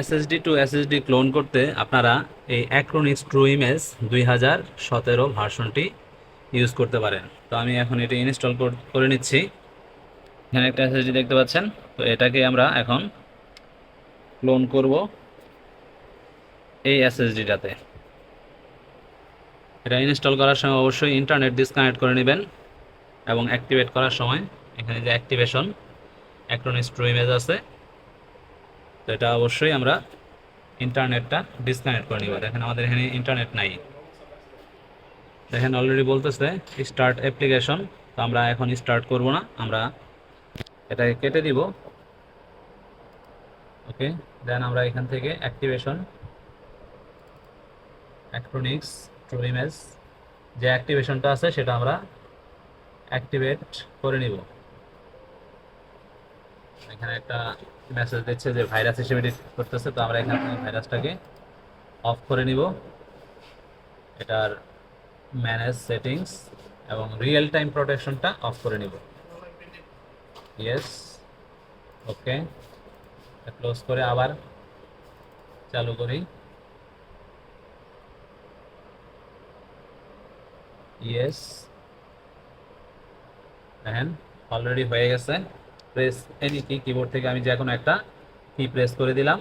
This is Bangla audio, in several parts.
এসএসডি টু এসএসডি ক্লোন করতে আপনারা এই অ্যাক্রোনিক্স ট্রু ইমেজ দুই হাজার সতেরো ভার্সনটি ইউজ করতে পারেন। তো আমি এখন এটি ইনস্টল করে নিচ্ছি। এখানে একটা এসএসডি দেখতে পাচ্ছেন। তো এটাকে আমরা এখন ক্লোন করব এই এসএসডিটাতে এটা ইনস্টল করার সময় অবশ্যই ইন্টারনেট ডিসকানেক্ট করে নেবেন এবং অ্যাক্টিভেট করার সময় এখানে যে অ্যাক্টিভেশন অ্যাক্রোনিক্স ট্রু ইমেজ আছে তো এটা অবশ্যই আমরা ইন্টারনেটটা ডিসকানেক্ট করে নিব। দেখেন আমাদের এখানে ইন্টারনেট নাই। দেখেন অলরেডি বলতেছে স্টার্ট অ্যাপ্লিকেশন তো আমরা এখন স্টার্ট করব না, আমরা এটাকে কেটে দিব। ওকে দেন আমরা এখান থেকে অ্যাক্টিভেশন অ্যাক্ট্রনিক্স ট্রু ইমেজ যে অ্যাক্টিভেশনটা আছে সেটা আমরা অ্যাক্টিভেট করে নিব। এখানে একটা মেসেজ দিচ্ছে যে ভাইরাস হিসেবে ডিটেক্ট করতেছে, তো আমরা এখান থেকে ভাইরাসটাকে অফ করে নিব। এটার ম্যানেজ সেটিংস এবং রিয়েল টাইম প্রোটেকশনটা অফ করে নিব। ইয়েস ওকে ক্লোজ করে আবার চালু করি। ইয়েস দেখেন অলরেডি হয়ে গেছে। প্রেস এনি কি কিবোর্ড থেকে আমি যে কোনো একটা কি প্রেস করে দিলাম।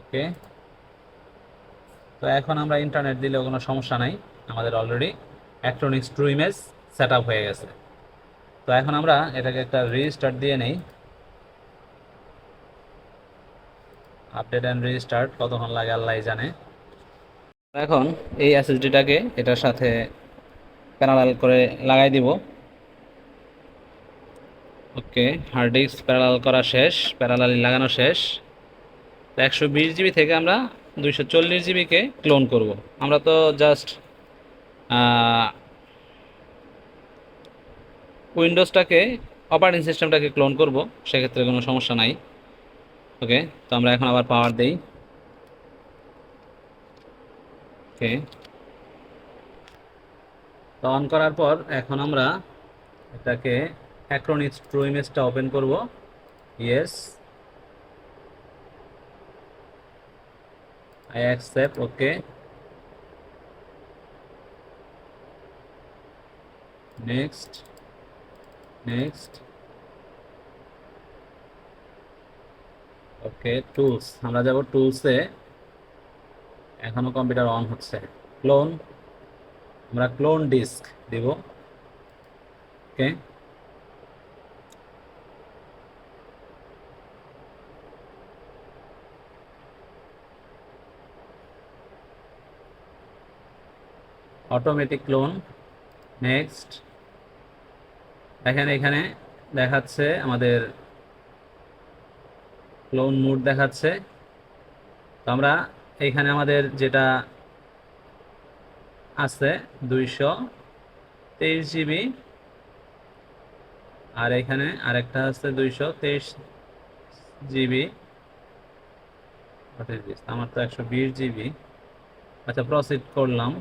ওকে তো এখন আমরা ইন্টারনেট দিলেও কোনো সমস্যা নাই, আমাদের already electronics true image set হয়ে গেছে। তো এখন আমরা এটাকে একটা রিস্টার্ট দিয়ে নেই। আপডেট অ্যান্ড রিস্টার্ট কতক্ষণ লাগে আল্লাহ জানে। এখন এই এসএসডিটাকে এটার সাথে প্যারালাল করে লাগাই দিব। ওকে হার্ড ডিস্ক প্যারালাল করা শেষ প্যারালালি লাগানো শেষ। একশো বিশ জিবি থেকে আমরা দুইশো চল্লিশ জিবিকে ক্লোন করব। আমরা তো জাস্ট উইন্ডোজটাকে অপারেটিং সিস্টেমটাকে ক্লোন করব, সেক্ষেত্রে কোনো সমস্যা নাই। ওকে, তো আমরা এখন আবার পাওয়ার দেই। ওকে। তো অন করার পর এখন আমরা এটাকে অ্যাক্রোনিক্স ট্রু ইমেজটা ওপেন করব। Yes I accept okay next next okay tools আমরা যাব টুলসে এখনও কম্পিউটার অন হচ্ছে। ক্লোন আমরা ক্লোন ডিস্ক দিব। ওকে অটোমেটিক ক্লোন নেক্সট এখানে এখানে দেখাচ্ছে আমাদের ক্লোন মুড দেখাচ্ছে। তো আমরা এখানে আমাদের যেটা আছে দুইশো তেইশ জিবি। আর এখানে আরেকটা আছে দুইশো তেইশ জিবি। আমার তো একশো বিশ জিবি। আচ্ছা প্রসিড করলাম।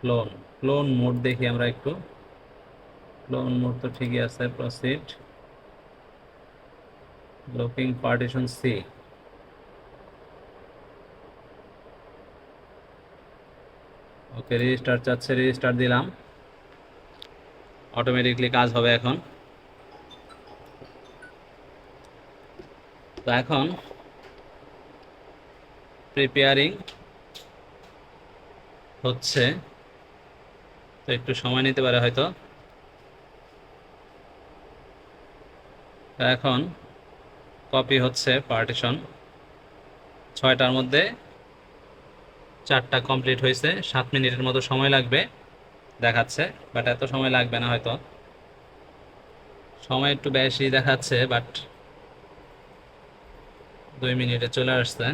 ক্লোন ক্লোন মোড দেখি আমরা একটু। ক্লোন মোড তো ঠিকই আছে proceed looking partition C okay register চাচ্ছে রেজিস্টার দিলাম। অটোমেটিকলি কাজ হবে এখন। তো এখন প্রিপেয়ারিং হচ্ছে। তো একটু সময় নিতে পারে হয়তো। এখন কপি হচ্ছে পার্টিশন ছয়টার মধ্যে চারটা কমপ্লিট হয়েছে। সাত মিনিটের মতো সময় লাগবে, দেখাচ্ছে বাট এত সময় লাগবে না হয়তো। সময় একটু বেশি দেখাচ্ছে বাট দুই মিনিটে চলে আসছে।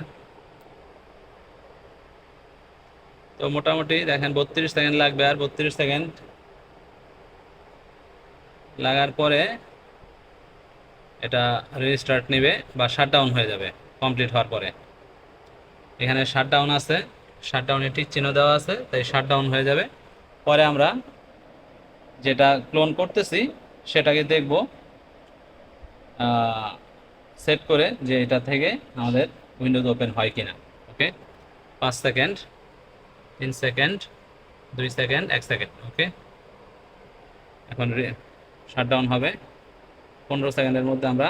তো মোটামুটি দেখেন, বত্রিশ সেকেন্ড লাগবে আর বত্রিশ সেকেন্ড লাগার পরে এটা রিস্টার্ট নেবে বা শাটডাউন হয়ে যাবে কমপ্লিট হওয়ার পরে। এখানে শাটডাউন আছে শাটডাউনে ঠিক চিহ্ন দেওয়া আছে, তাই শাটডাউন হয়ে যাবে। পরে আমরা যেটা ক্লোন করতেছি, সেটাকে দেখব সেট করে যে এটা থেকে আমাদের উইন্ডোজ ওপেন হয় কিনা ওকে পাঁচ সেকেন্ড। তিন সেকেন্ড, দুই সেকেন্ড, এক সেকেন্ড ওকে এখন শাটডাউন হবে। পনেরো সেকেন্ডের মধ্যে আমরা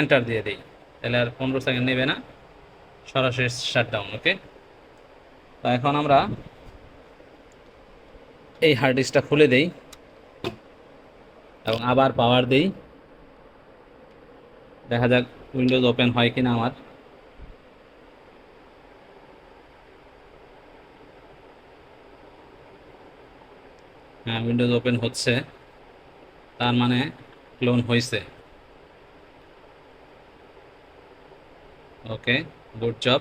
এন্টার দিয়ে দিই। তাহলে আর পনেরো সেকেন্ড নেবে না। সরাসরি শাটডাউন ওকে তো এখন আমরা এই হার্ড ডিস্কটা খুলে দেই এবং আবার পাওয়ার দেই। দেখা যাক উইন্ডোজ ওপেন হয় কিনা আমার। হ্যাঁ উইন্ডোজ ওপেন হচ্ছে। তার মানে ক্লোন হয়েছে ওকে গুড জব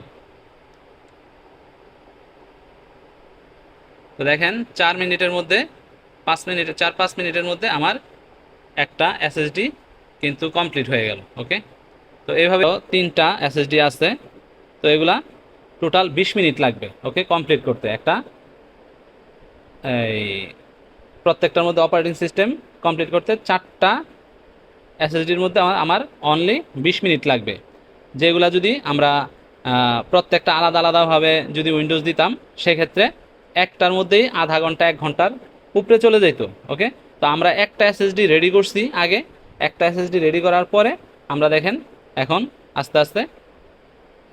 তো দেখেন, চার মিনিটের মধ্যে, পাঁচ মিনিটের চার পাঁচ মিনিটের মধ্যে আমার একটা এসএসডি কিন্তু কমপ্লিট হয়ে গেল ওকে তো এইভাবে তিনটা এসএসডি আছে। তো এগুলা টোটাল বিশ মিনিট লাগবে ওকে কমপ্লিট করতে। একটা, এই প্রত্যেকটার মধ্যে অপারেটিং সিস্টেম কমপ্লিট করতে চারটা এসএসডির মধ্যে আমার অনলি বিশ মিনিট লাগবে। যেগুলা যদি আমরা প্রত্যেকটা আলাদা আলাদাভাবে যদি উইন্ডোজ দিতাম, সেক্ষেত্রে একটার মধ্যেই আধা ঘণ্টা, এক ঘণ্টার উপরে চলে যেত ওকে তো আমরা একটা এসএসডি রেডি করছি আগে। একটা এসএসডি রেডি করার পরে আমরা দেখেন এখন আস্তে আস্তে,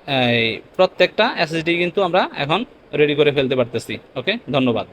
এই প্রত্যেকটা এসএসডি কিন্তু আমরা এখন রেডি করে ফেলতে পারতেছি ওকে ধন্যবাদ।